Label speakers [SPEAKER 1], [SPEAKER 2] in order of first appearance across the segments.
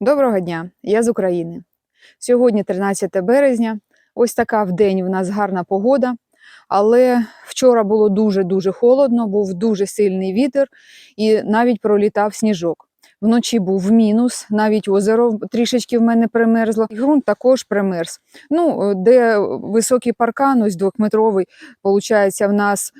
[SPEAKER 1] Доброго дня, я з України. Сьогодні 13 березня. Ось така в день у нас гарна погода. Але вчора було дуже-дуже холодно, був дуже сильний вітер і навіть пролітав сніжок. Вночі був мінус, навіть озеро трішечки в мене примерзло. І ґрунт також примерз. Ну, де високий паркан, ось двохметровий, виходить, в нас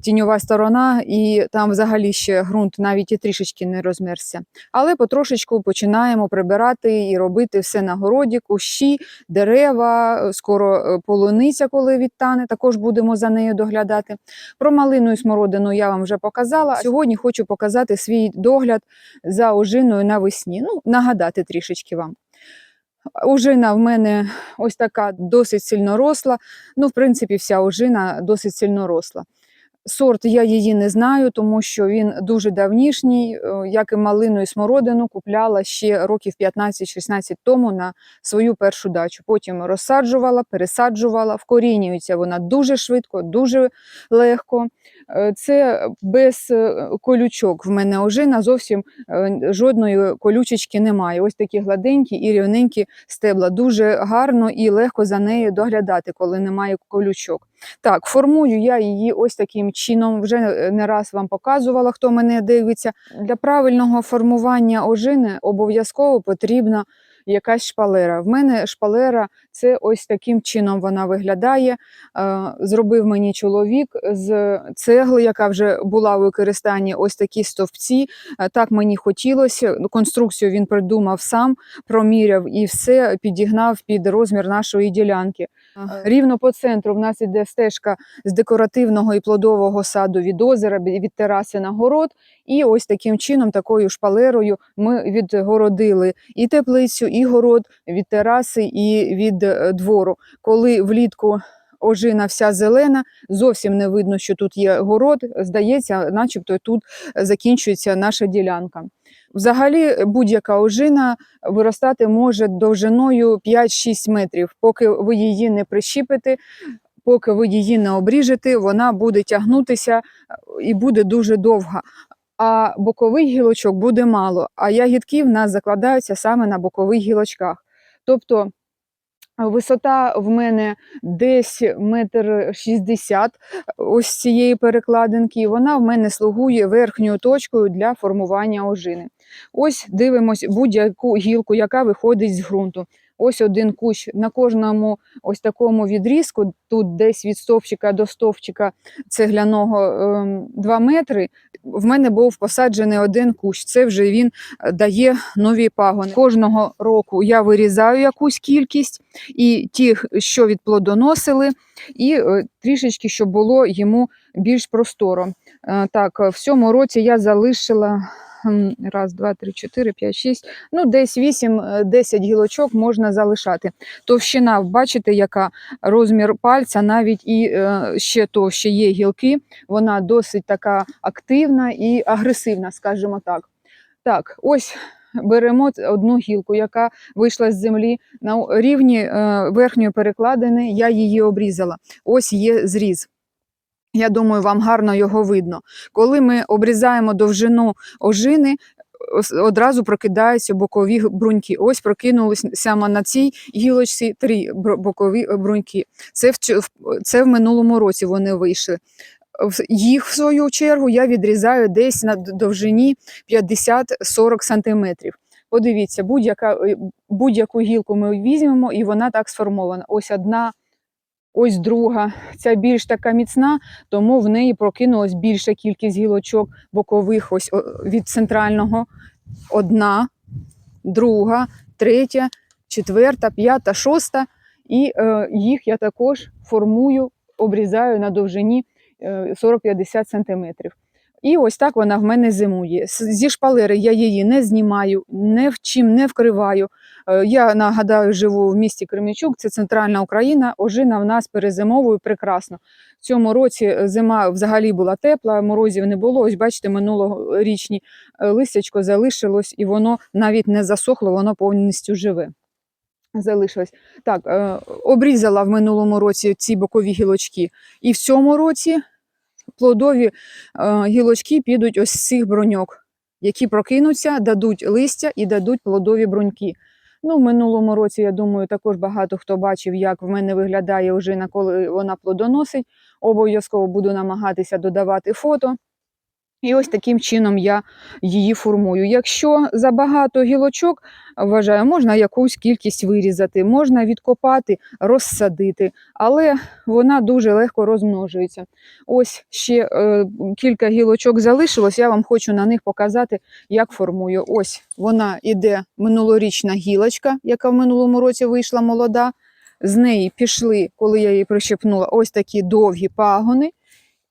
[SPEAKER 1] тіньова сторона, і там взагалі ще ґрунт навіть і трішечки не розмерзся. Але потрошечку починаємо прибирати і робити все на городі, кущі, дерева, е, скоро е, полуниця, коли відтане, також будемо за нею доглядати. Про малину і смородину я вам вже показала. Сьогодні хочу показати свій догляд за ожиною навесні. Ну, нагадати трішечки вам. Ожина в мене ось така досить сильно росла. Ну, в принципі, вся ожина досить сильно росла. Сорт я її не знаю, тому що він дуже давнішній, е, як і малину і смородину купляла ще років 15-16 тому на свою першу дачу. Потім розсаджувала, пересаджувала, вкорінюється вона дуже швидко, дуже легко. Е, Це без е, колючок. В мене ожина зовсім е, жодної колючечки немає. Ось такі гладенькі і рівненькі стебла. Дуже гарно і легко за нею доглядати, коли немає колючок. Так, формую я її ось таким чином. Вже не раз вам показувала, хто мене дивиться. Для правильного формування ожини обов'язково потрібна якась шпалера. В мене шпалера це ось таким чином вона виглядає. Е, Зробив мені чоловік з цегли, яка вже була в використанні, ось такі стовпці. Е, Так мені хотілося. Конструкцію він придумав сам, проміряв і все підігнав під розмір нашої ділянки. Рівно по центру в нас іде стежка з декоративного і плодового саду від озера, від тераси на город. І ось таким чином, такою шпалерою, ми відгородили і теплицю, і город від тераси, і від е, двору. Коли влітку ожина вся зелена, зовсім не видно, що тут є город. Здається, начебто тут закінчується наша ділянка. Взагалі, будь-яка ожина виростати може довжиною 5-6 метрів. Поки ви її не прищіпите, поки ви її не обріжете, вона буде тягнутися е, і буде дуже довга. А бокових гілочок буде мало, а ягідки в нас закладаються саме на бокових гілочках. Тобто висота в мене десь метр шістдесят ось цієї перекладинки, вона в мене слугує верхньою точкою для формування ожини. Ось дивимось будь-яку гілку, яка виходить з ґрунту. Ось один кущ на кожному ось такому відрізку, тут десь від стовпчика до стовпчика цегляного 2 метри. В мене був посаджений один кущ. Це вже він е, дає нові пагони. Кожного року я вирізаю якусь кількість і ті, що відплодоносили, і е, трішечки, щоб було йому більш просторо. Е, Так, в цьому році я залишила раз, два, три, чотири, п'ять, шість, ну десь 8-10 гілочок можна залишати. Товщина, бачите, яка розмір пальця, навіть і е, ще товще є гілки, вона досить така активна і агресивна, скажімо так. Так, ось беремо одну гілку, яка вийшла з землі на рівні е, верхньої перекладини, я її обрізала. Ось є зріз. Я думаю, вам гарно його видно. Коли ми обрізаємо довжину ожини, одразу прокидаються бокові бруньки. Ось прокинулися на цій гілочці три бокові е, бруньки. Це в, це в минулому році вони вийшли. Їх, в свою чергу, я відрізаю десь на довжині 50-40 сантиметрів. Подивіться, е, будь-яку гілку ми візьмемо, і вона так сформована. Ось одна, ось друга. Ця більш така міцна, тому в неї прокинулась більша кількість гілочок бокових, ось від центрального. Одна, друга, третя, четверта, п'ята, шоста. І е, їх я також формую, обрізаю на довжині е, 40-50 сантиметрів. І ось так вона в мене зимує. Зі шпалери я її не знімаю, не в чим не вкриваю. Е, Я нагадаю, живу в місті Кремічук, це центральна Україна. Ожина в нас перезимовує прекрасно. В цьому році е, зима взагалі була тепла, морозів не було. Ось бачите, минулорічні е, листячко залишилось, і воно навіть не засохло, воно повністю живе. Залишилось. Так, обрізала в минулому році ці бокові гілочки. І в цьому році плодові е, гілочки підуть ось з цих броньок. які прокинуться, дадуть листя і дадуть плодові бруньки. Ну, в минулому році, я думаю, також багато хто бачив, як в мене виглядає на коли вона плодоносить. Обов'язково буду намагатися додавати фото. І ось таким чином я її формую. Якщо забагато гілочок, вважаю, можна якусь кількість вирізати, можна відкопати, розсадити, але вона дуже легко розмножується. Ось ще е, кілька гілочок залишилось, я вам хочу на них показати, як формую. Ось вона іде минулорічна гілочка, яка в минулому році вийшла молода. З неї пішли, коли я її прищепнула, ось такі довгі пагони.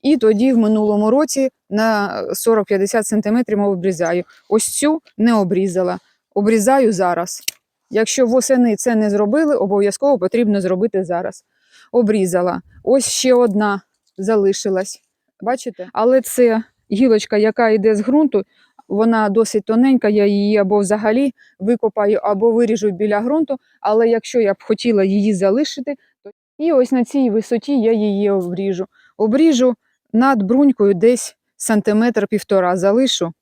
[SPEAKER 1] І тоді в минулому році на 40-50 см обрізаю. Ось цю не обрізала. Обрізаю зараз. Якщо восени це не зробили, обов'язково потрібно зробити зараз. Обрізала. Ось ще одна залишилась. Бачите? Але це гілочка, яка йде з ґрунту, вона досить тоненька, я її або взагалі викопаю, або виріжу біля ґрунту. Але якщо я б хотіла її залишити, то і ось на цій висоті я її обріжу. Обріжу над брунькою десь сантиметр півтора залишу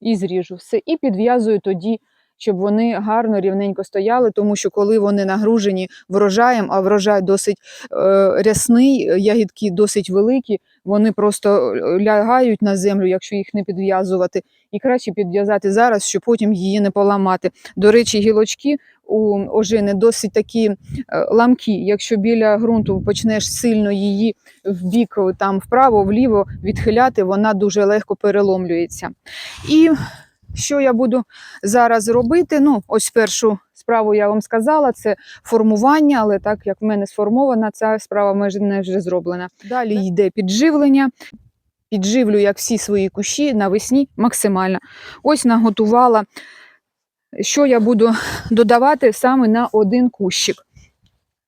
[SPEAKER 1] і зріжу все. І підв'язую тоді, щоб вони гарно рівненько стояли, тому що коли вони нагружені врожаєм, а врожай досить е, рясний, ягідки досить великі, вони просто е, лягають на землю, якщо їх не підв'язувати. І краще підв'язати зараз, щоб потім її не поламати. До речі, гілочки у ожини досить такі е, ламкі. Якщо біля ґрунту почнеш сильно її в бік, там вправо, вліво відхиляти, вона дуже легко переломлюється. І що я буду зараз робити? Ну, ось першу справу я вам сказала, це формування, але так як в мене сформована, ця справа майже не вже зроблена. Далі йде підживлення. Підживлю, як всі свої кущі навесні максимально. Ось наготувала, що я буду додавати саме на один кущик.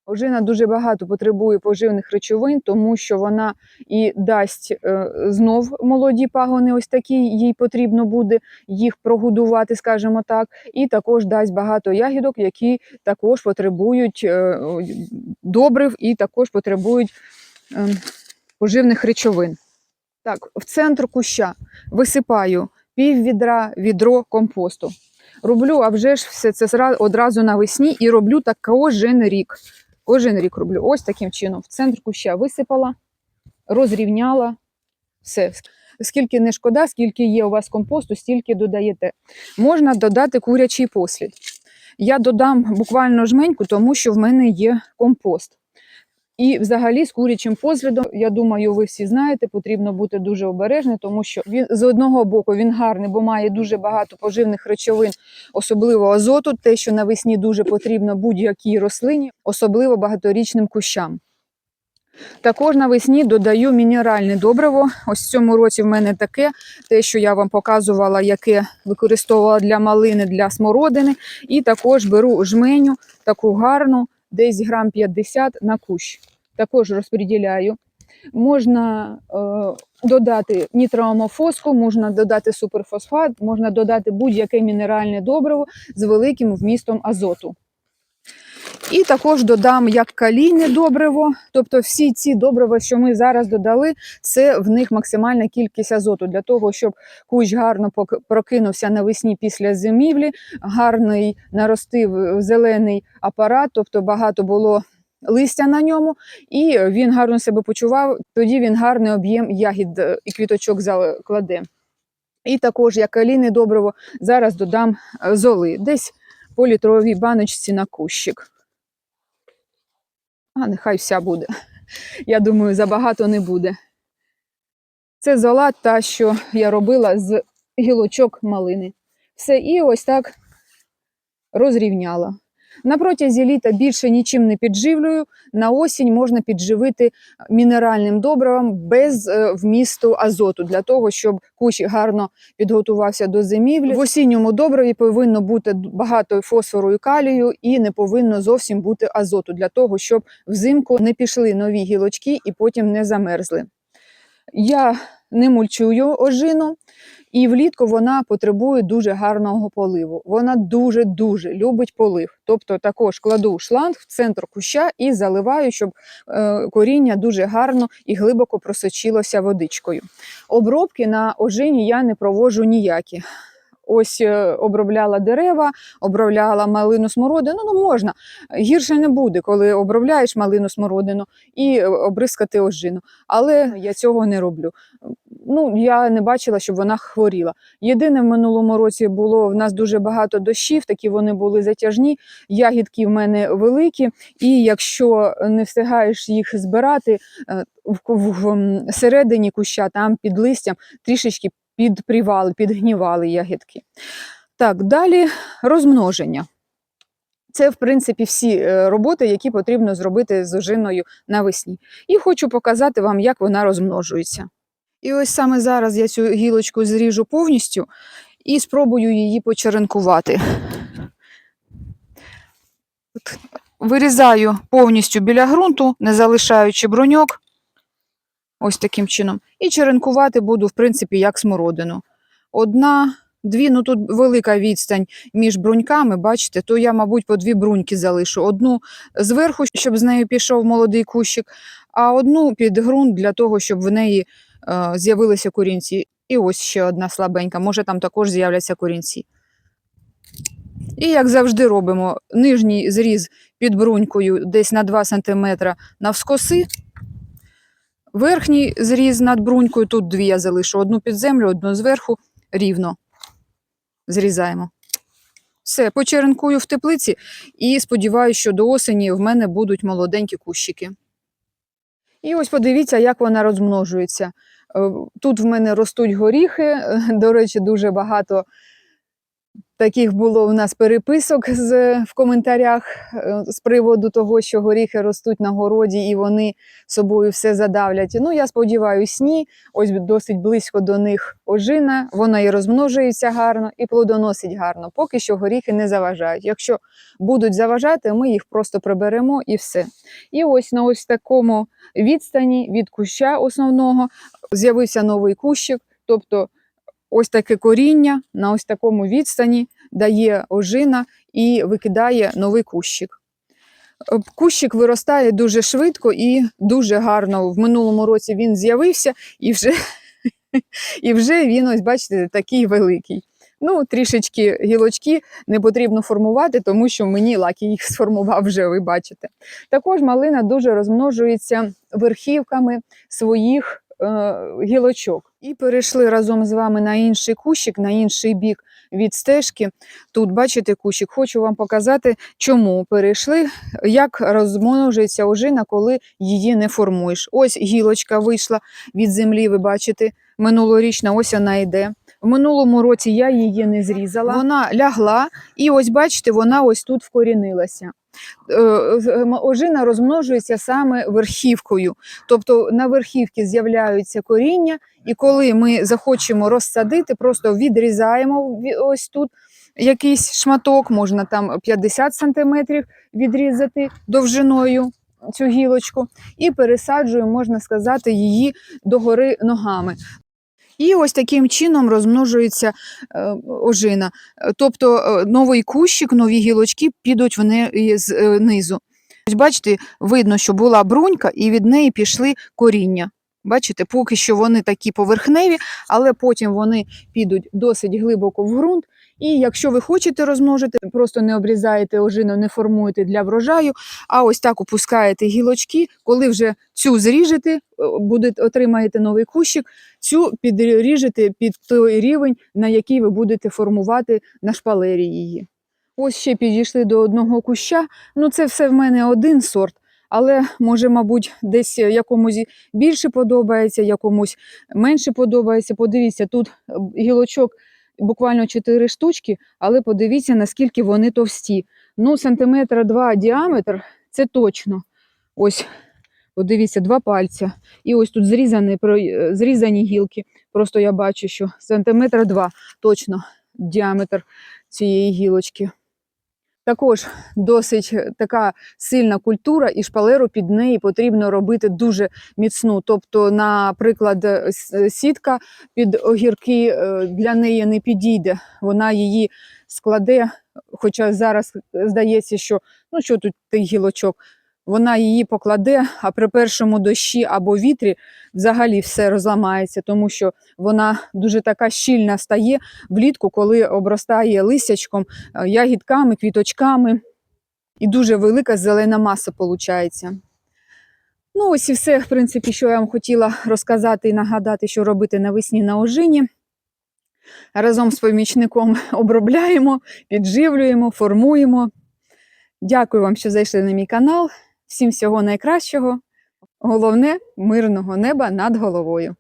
[SPEAKER 1] Ожина дуже багато потребує поживних речовин, тому що вона і дасть е, знов молоді пагони, ось такі, їй потрібно буде їх прогодувати, скажімо так, і також дасть багато ягідок, які також потребують е, добрив і також потребують е, поживних речовин. Так, в центр куща висипаю пів відра, відро компосту. Роблю, а вже ж все це одразу навесні і роблю так кожен рік. Кожен рік роблю. Ось таким чином. В центр куща висипала, розрівняла. Все. Скільки не шкода, скільки є у вас компосту, стільки додаєте. Можна додати курячий послід. Я додам буквально жменьку, тому що в мене є компост. І взагалі з курячим послідом, я думаю, ви всі знаєте, потрібно бути дуже обережним, тому що він з одного боку він гарний, бо має дуже багато поживних речовин, особливо азоту, те, що навесні дуже потрібно будь-якій рослині, особливо багаторічним кущам. Також навесні додаю мінеральне добриво. Ось в цьому році в мене таке, те, що я вам показувала, яке використовувала для малини, для смородини. І також беру жменю, таку гарну, десь грам 50 на кущ. Також розподіляю. Можна е, додати нітроамофоску, можна додати суперфосфат, можна додати будь-яке мінеральне добриво з великим вмістом азоту. І також додам як калійне добриво, тобто всі ці добрива, що ми зараз додали, це в них максимальна кількість азоту для того, щоб кущ гарно прокинувся навесні після зимівлі, гарний наростив е, зелений апарат, тобто багато було листя на ньому, і він гарно себе почував. Тоді він гарний об'єм ягід е, і квіточок закладе. І також як калійне добриво зараз додам е, золи, десь по літровій баночці на кущик. А нехай вся буде. Я думаю, забагато не буде. Це зола та, що я робила з гілочок малини. Все, і ось так розрівняла. На протязі літа більше нічим не підживлюю. На осінь можна підживити мінеральним добривом без е, вмісту азоту, для того, щоб кущ гарно підготувався до зимівлі. В осінньому добриві повинно бути багато фосфору і калію, і не повинно зовсім бути азоту, для того, щоб взимку не пішли нові гілочки і потім не замерзли. Я не мульчую ожину. І влітку вона потребує дуже гарного поливу. Вона дуже-дуже любить полив. Тобто також кладу шланг в центр куща і заливаю, щоб е, коріння дуже гарно і глибоко просочилося водичкою. Обробки на ожині я не проводжу ніякі. Ось е, обробляла дерева, обробляла малину смородину. Ну можна. Гірше не буде, коли обробляєш малину смородину і е, обрискати ожину. Але я цього не роблю. Ну, я не бачила, щоб вона хворіла. Єдине, в минулому році було в нас дуже багато дощів, такі вони були затяжні. Ягідки в мене великі, і якщо не встигаєш їх збирати е, в, середині куща, там під листям трішечки підпрівали, підгнівали ягідки. Так, далі розмноження. Це, в принципі, всі е, роботи, які потрібно зробити з ожиною навесні. І хочу показати вам, як вона розмножується. І ось саме зараз я цю гілочку зріжу повністю і спробую її почеренкувати. Вирізаю повністю біля ґрунту, не залишаючи бруньок. Ось таким чином. І черенкувати буду, в принципі, як смородину. Одна, дві, ну тут велика відстань між бруньками, бачите, то я, мабуть, по дві бруньки залишу. Одну зверху, щоб з нею пішов молодий кущик, а одну під ґрунт для того, щоб в неї з'явилися корінці. І ось ще одна слабенька, може там також з'являться корінці. І як завжди робимо нижній зріз під брунькою десь на 2 см навскоси. Верхній зріз над брунькою, тут дві я залишу, одну під землю, одну зверху, рівно зрізаємо. Все, почеренкую в теплиці і сподіваюся, що до осені в мене будуть молоденькі кущики. І ось подивіться, як вона розмножується. Е, Тут в мене ростуть горіхи. До речі, дуже багато таких було у нас переписок з, в коментарях е, з приводу того, що горіхи ростуть на городі і вони собою все задавлять. Ну, я сподіваюся, ні. Ось досить близько до них ожина, вона і розмножується гарно, і плодоносить гарно. Поки що горіхи не заважають. Якщо будуть заважати, ми їх просто приберемо і все. І ось на ось такому відстані від куща основного з'явився новий кущик, тобто ось таке коріння на ось такому відстані дає ожина і викидає новий кущик. Е, Кущик виростає дуже швидко і дуже гарно. В минулому році він з'явився і вже, і вже він, ось бачите, такий великий. Ну, трішечки гілочки не потрібно формувати, тому що мені лакі їх сформував вже, ви бачите. Також малина дуже розмножується верхівками своїх гілочок. І перейшли разом з вами на інший кущик, на інший бік від стежки. Тут бачите кущик. Хочу вам показати, чому перейшли, як розмножується ожина, коли її не формуєш. Ось гілочка вийшла від землі, ви бачите, минулорічна, ось вона йде. В минулому році я її не зрізала. Вона лягла, і ось бачите, вона ось тут вкорінилася. Е, м- Ожина розмножується саме верхівкою. Тобто на верхівці з'являються коріння, і коли ми захочемо розсадити, просто відрізаємо ось тут якийсь шматок, можна там 50 сантиметрів відрізати довжиною цю гілочку, і пересаджуємо, можна сказати, її догори ногами. І ось таким чином розмножується е, ожина. Тобто е, новий кущик, нові гілочки підуть вони з е. Ось бачите, видно, що була брунька, і від неї пішли коріння. Бачите, поки що вони такі поверхневі, але потім вони підуть досить глибоко в ґрунт. І якщо ви хочете розмножити, просто не обрізаєте ожину, не формуєте для врожаю, а ось так опускаєте гілочки, коли вже цю зріжете, е, буде, отримаєте новий кущик, цю підріжете під той рівень, на який ви будете формувати на шпалері її. Ось ще підійшли до одного куща. Ну, це все в мене один сорт, але може, мабуть, десь якомусь більше подобається, якомусь менше подобається. Подивіться, тут е, гілочок буквально 4 штучки, але подивіться, наскільки вони товсті. Ну, сантиметра два діаметр це точно. Ось, подивіться, два пальця. І ось тут зрізані, е, зрізані гілки. Просто я бачу, що сантиметра два точно діаметр цієї гілочки. Також досить така сильна культура, і шпалеру під неї потрібно робити дуже міцну. Тобто, наприклад, сітка під огірки е, для неї не підійде. Вона її складе, хоча зараз здається, що ну що тут тих гілочок. Вона її покладе, а при першому дощі або вітрі взагалі все розламається, тому що вона дуже така щільна стає влітку, коли обростає листячком, е, ягідками, квіточками. І дуже велика зелена маса виходить. Ну, ось і все, в принципі, що я вам хотіла розказати і нагадати, що робити навесні на ожині. Разом з помічником обробляємо, підживлюємо, формуємо. Дякую вам, що зайшли на мій канал. Всім всього найкращого. Головне мирного неба над головою.